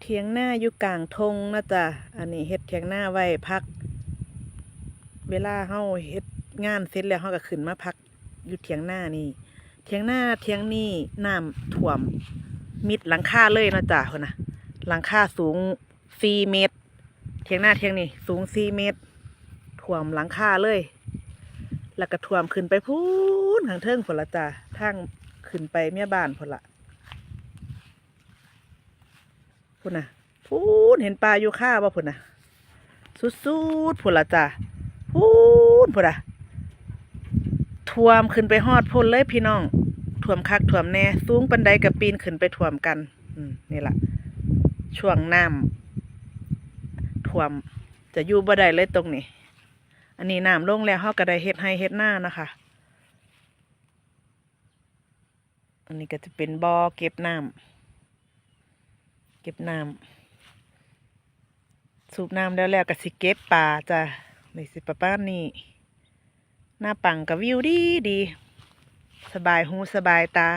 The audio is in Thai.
เถียงหน้าอยู่กลางทงนะจ๊ะอันนี้เฮ็ดเถียงหน้าไว้พัก เวลาเฮาเฮ็ดงานเสร็จแล้วเฮาก็ขึ้นมาพักอยู่เถียงหน้านี่เถียงหน้าเถียงนี่น้ำท่วม มิดหลังคาเลยนะจ๊ะคนน่ะหลังคาสูงสี่เมตร เถียงหน้าเถียงนี่สูงสี่เมตรท่วมหลังคาเลย แล้วก็ท่วมขึ้นไปพูนทางเทิงผลละจ้ะทางขึ้นไปเมียบ้านผลละ พุ่นน่ะพูนเห็นปลาอยู่ข้าบ่พุ่นน่ะสุดๆพุ่นละจ้ะพูนพุ่นน่ะท่วมขึ้นไปฮอดพุ่นเลยพี่น้องท่วมคักท่วมแน่สูงปันไดกับปีนขึ้นไปท่วมกันอืมนี่ละช่วงน้ำท่วมจะอยู่บ่ได้เลยตรงนี้ อันนี้น้ำลงแล้วเฮาก็ได้เฮ็ดให้เฮ็ดหน้านะคะ อันนี้ก็จะเป็นบ่อเก็บน้ำ ก็บน้ำสูบน้ำแล้วแล้วก็สิเก็บปลาจ้ะนี่สิประมานนี่หน้าปังกับวิวดีดี สบายหูสบายตา